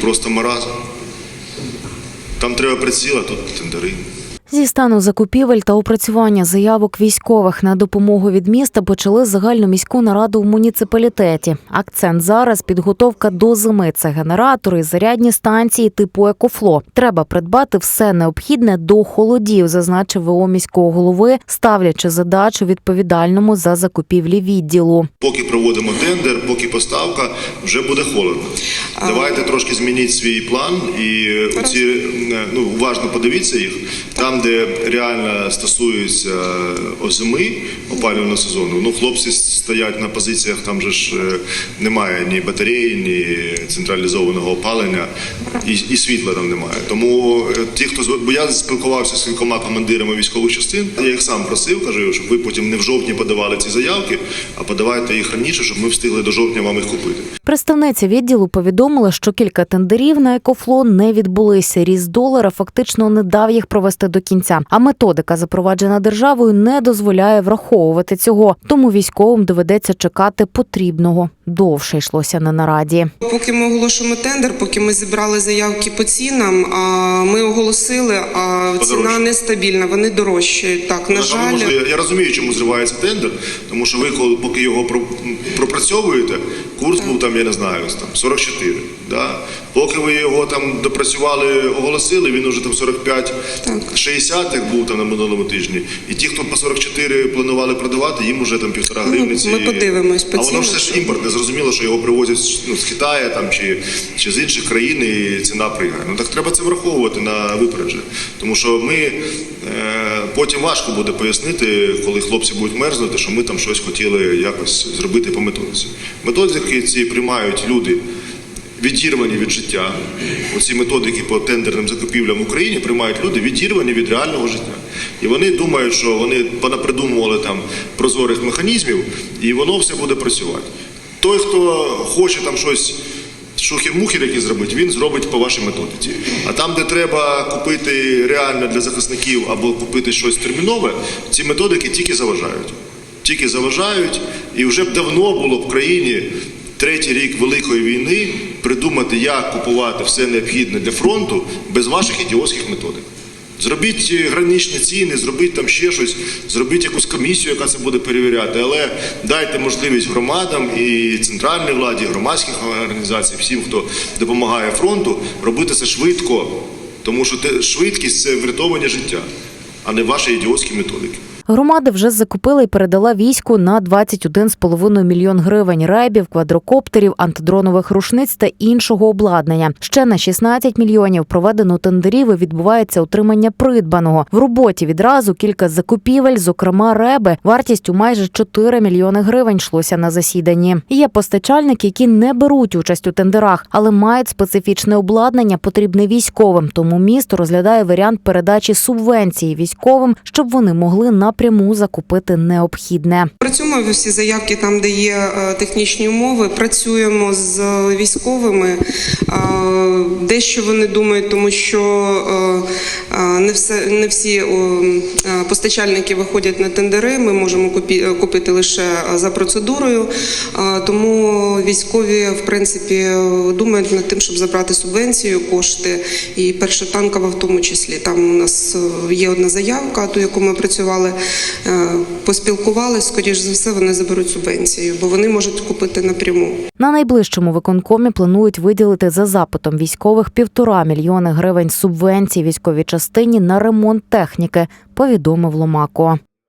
просто маразм. Там треба приціла, тут тендери. Зі стану закупівель та опрацювання заявок військових на допомогу від міста почали загальну міську нараду в муніципалітеті. Акцент зараз підготовка до зими. Це генератори, зарядні станції типу Екофло. Треба придбати все необхідне до холодів, зазначив ВО міського голови, ставлячи задачу відповідальному за закупівлі відділу. Поки проводимо тендер, поки поставка, вже буде холодно. Давайте трошки змініть свій план і оці, ну, уважно подивіться їх. Там, де реально стосується зими опалювального сезону, ну хлопці стоять на позиціях, там же ж е, немає ні батареї, ні централізованого опалення, і, і світла там немає. Тому е, ті, хто бо я спілкувався з кількома командирами військових частин, я їх сам просив, кажу, щоб ви потім не в жовтні подавали ці заявки, а подавайте їх раніше, щоб ми встигли до жовтня вам їх купити. Представниця відділу повідомила, що кілька тендерів на екофло не відбулися. Ріст долара фактично не дав їх провести до кінця. А методика, запроваджена державою, не дозволяє враховувати цього. Тому військовим доведеться чекати потрібного. Довше йшлося на нараді. Поки ми оголошуємо тендер, поки ми зібрали заявки по цінам, а ми оголосили, а ціна нестабільна, вони дорожчають. Так, на Там, жаль, можливо, я, я розумію, чому зривається тендер, тому що ви, коли поки його пропрацьовуєте, курс був там, я не знаю, там 44. Да? Поки ви його там допрацювали, оголосили, він уже там 45 Так. 60 як був там на минулому тижні. І ті, хто по 44 планували продавати, їм уже там півтора Ну, гривні. ми подивимось по А воно все ж імпорт. Не зрозуміло, що його привозять ну, з Китаю там, чи, чи з інших країн, і ціна пригає. Ну так треба це враховувати на випередження. Тому що ми е, потім важко буде пояснити, коли хлопці будуть мерзнути, що ми там щось хотіли якось зробити по методиці. Методики ці приймають люди. Відірвані від життя, оці методики по тендерним закупівлям в Україні приймають люди відірвані від реального життя. І вони думають, що вони понапридумували там прозорих механізмів, і воно все буде працювати. Той, хто хоче там щось шухер-мухер який зробити, він зробить по вашій методиці. А там, де треба купити реально для захисників або купити щось термінове, ці методики тільки заважають. Тільки заважають, і вже б давно було в країні третій рік великої війни придумати, як купувати все необхідне для фронту без ваших ідіотських методик. Зробіть граничні ціни, зробіть там ще щось, зробіть якусь комісію, яка це буде перевіряти, але дайте можливість громадам і центральній владі, і громадських організацій, всім, хто допомагає фронту, робити це швидко, тому що швидкість це врятовані життя, а не ваші ідіотські методики. Громада вже закупила і передала війську на 21,5 мільйон гривень ребів, квадрокоптерів, антидронових рушниць та іншого обладнання. Ще на 16 мільйонів проведено тендерів і відбувається отримання придбаного. В роботі відразу кілька закупівель, зокрема реби, вартістю майже 4 мільйони гривень йшлося на засіданні. Є постачальники, які не беруть участь у тендерах, але мають специфічне обладнання, потрібне військовим. Тому місто розглядає варіант передачі субвенції військовим, щоб вони могли напряму закупити необхідне. Працюємо всі заявки там, де є е, технічні умови. Працюємо з військовими. Е, Дещо вони думають, тому що е, не все не всі постачальники виходять на тендери. Ми можемо купити лише за процедурою. Тому військові, в принципі, думають над тим, щоб забрати субвенцію, кошти і першотанкова в тому числі. Там у нас є одна заявка, ту, яку ми працювали, поспілкувалися. Скоріш за все, вони заберуть субвенцію, бо вони можуть купити напряму. На найближчому виконкомі планують виділити за запитом військових півтора мільйони гривень субвенцій військовій частині на ремонт техніки. Повідомив Ломако.